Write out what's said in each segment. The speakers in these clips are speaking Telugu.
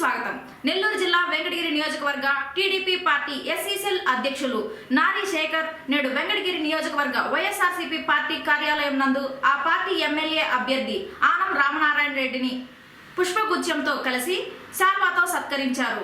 స్వాగతం. నెల్లూరు జిల్లా వెంకటగిరి నియోజకవర్గ టీడీపీ పార్టీ ఎస్ఈసెల్ అధ్యక్షులు నారీ శేఖర్ నేడు వెంకటగిరి నియోజకవర్గ వైఎస్ఆర్సీపీ పార్టీ కార్యాలయం నందు ఆ పార్టీ ఎమ్మెల్యే అభ్యర్థి ఆనం రామనారాయణ రెడ్డిని పుష్పగుచ్ఛంతో కలిసి శాల్వాతో సత్కరించారు.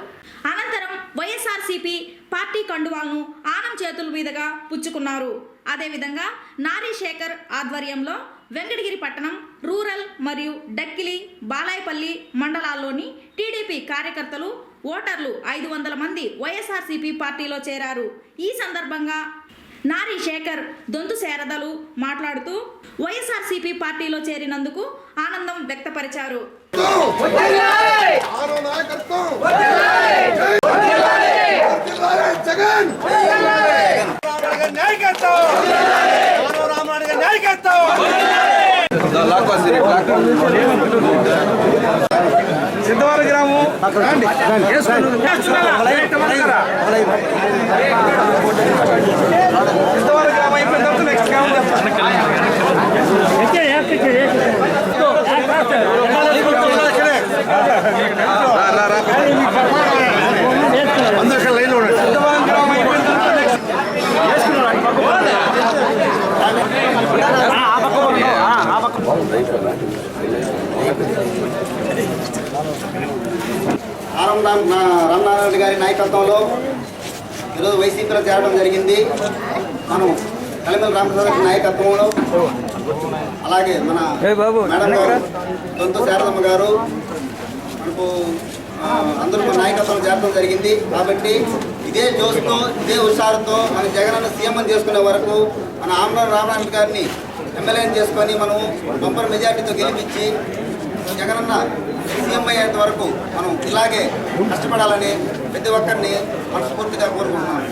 అనంతరం వైఎస్ఆర్సీపీ పార్టీ కండువాలను ఆనం చేతుల మీదుగా పుచ్చుకున్నారు. అదేవిధంగా నారీ శేఖర్ ఆధ్వర్యంలో వెంకటగిరి పట్టణం రూరల్ మరియు డక్కిలి బాలాయపల్లి మండలాల్లోని టీడీపీ కార్యకర్తలు ఓటర్లు ఐదు వందల మంది వైఎస్ఆర్సీపీ పార్టీలో చేరారు. ఈ సందర్భంగా నారీ శేఖర్ దొంతు శారదలు మాట్లాడుతూ వైఎస్ఆర్సీపీ పార్టీలో చేరినందుకు ఆనందం వ్యక్తపరిచారు. నాయకత్వం జగన్ నాయకత్వం మానవ రామారావు గారి నాయకత్వం సిద్ధవర గ్రామం సిద్ధవర గ్రామం అయిపోయిన తర్వాత నెక్స్ట్ గ్రామం అందరికీ లైన్ ఉండండి సిద్ధవర గ్రామం అయిపోయిన తర్వాత నెక్స్ట్ ఆరం రామ్ రామనారాయణ గారి నాయకత్వంలో ఈరోజు వైసీపీలో చేరడం జరిగింది. మనం కలిమల రామప్రసాద్ గారి నాయకత్వంలో అలాగే మన మేడం గారు దొంత శారదమ్మ గారు మనకు అందరూ నాయకత్వం చేరడం జరిగింది. కాబట్టి ఇదే జోస్తో ఇదే హుషారుతో మన జగనన్న సీఎం చేసుకునే వరకు మన ఆమ్రాన్ రామనారాయణ గారిని ఎమ్మెల్యే చేసుకొని మనం బంపర్ మెజార్టీతో గెలిపించి జగనన్న సీఎం అయ్యేంత వరకు మనం ఇలాగే కష్టపడాలని ప్రతి ఒక్కరిని మనస్ఫూర్తిగా కోరుకుంటున్నాం.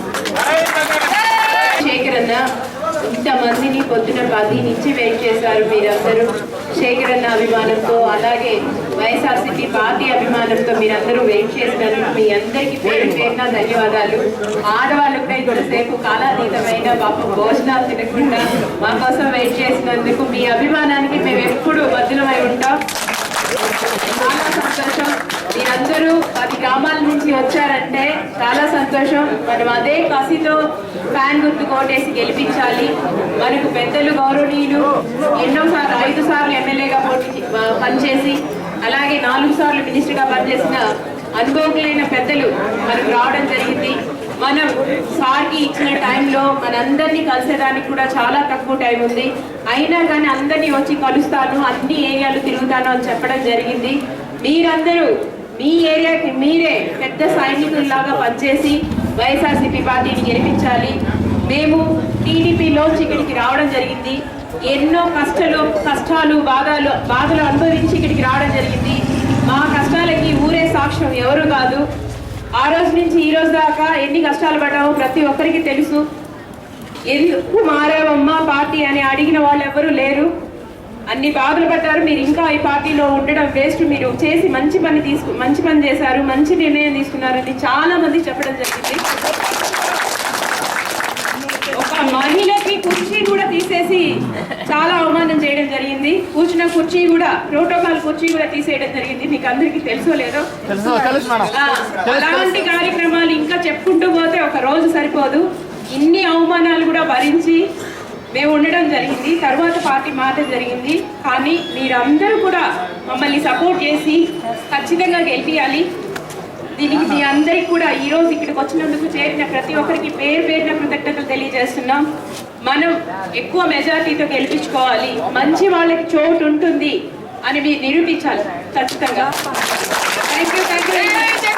శేఖర్ అన్న ఇంతమందిని పొద్దున పది నుంచి వెయిట్ చేశారు మీరందరూ. శేఖర్ అన్న అభిమానంతో అలాగే వైఎస్ఆర్సీపీ పార్టీ అభిమానంతో మీరందరూ వెయిట్ చేసినందుకు మీ అందరికీ పేరు పేరున ధన్యవాదాలు. ఆడవాళ్ళపై కొంతసేపు కాలాతీతమైన పాపం భోజనాలు తినకుండా మా కోసం వెయిట్ చేసినందుకు మీ అభిమానానికి మేము ఎప్పుడు బద్దులమై ఉంటాం చాలా సంతోషం మీరందరూ పది గ్రామాల నుంచి అంటే చాలా సంతోషం. మనం అదే కసితో ఫ్యాన్ గుర్తు కోటేసి గెలిపించాలి. మనకు పెద్దలు గౌరవనీయులు ఎన్నో సార్లు ఐదు సార్లు ఎమ్మెల్యేగా పోటీ పనిచేసి అలాగే నాలుగు సార్లు మినిస్టర్గా పనిచేసిన అనుభవకులైన పెద్దలు మనకు రావడం జరిగింది. మనం సార్కి ఇచ్చిన టైంలో మనందరినీ కలిసేదానికి కూడా చాలా తక్కువ టైం ఉంది. అయినా కానీ అందరినీ వచ్చి కలుస్తాను అన్ని ఏరియాలు తిరుగుతాను అని చెప్పడం జరిగింది. మీరందరూ మీ ఏరియాకి మీరే పెద్ద సైనికుల్లాగా పనిచేసి వైఎస్ఆర్సీపీ పార్టీని గెలిపించాలి. మేము టీడీపీలోంచి ఇక్కడికి రావడం జరిగింది. ఎన్నో కష్టాలు కష్టాలు బాధలు బాధలు అనుభవించి ఇక్కడికి రావడం జరిగింది. మా కష్టాలకి ఊరే సాక్ష్యం ఎవరు కాదు. ఆ రోజు నుంచి ఈ రోజు దాకా ఎన్ని కష్టాలు పడ్డామో ప్రతి ఒక్కరికి తెలుసు. ఎందుకు మారావమ్మా పార్టీ అని అడిగిన వాళ్ళు ఎవరు లేరు. అన్ని బాధలు పడ్డారు. మీరు ఇంకా ఈ పార్టీలో ఉండడం వేస్ట్ మీరు చేసి మంచి పని తీసుకు మంచి పని చేశారు. మంచి నిర్ణయం తీసుకున్నారని చాలా మంది చెప్పడం జరిగింది. ఒక మహిళకి కుర్చీ కూడా తీసేసి చాలా అవమానం చేయడం జరిగింది. కూర్చున్న కుర్చీ కూడా ప్రోటోకాల్ కుర్చీ కూడా తీసేయడం జరిగింది. మీకు అందరికీ తెలుసో లేదో? అలాంటి కార్యక్రమాలు ఇంకా చెప్పుకుంటూ పోతే ఒక రోజు సరిపోదు. ఇన్ని అవమానాలు కూడా భరించి మేము ఉండడం జరిగింది. తర్వాత పార్టీ మారడం జరిగింది. కానీ మీరందరూ కూడా మమ్మల్ని సపోర్ట్ చేసి ఖచ్చితంగా గెలిపించాలి దీనికి మీ అందరికి కూడా ఈరోజు ఇక్కడికి వచ్చినందుకు చేరిన ప్రతి ఒక్కరికి పేరు పేరున కృతజ్ఞతలు తెలియజేస్తున్నాం. మనం ఎక్కువ మెజార్టీతో గెలిపించుకోవాలి. మంచి వాళ్ళకి చోటు ఉంటుంది అని మీరు నిరూపించాలి ఖచ్చితంగా. Thank you thank you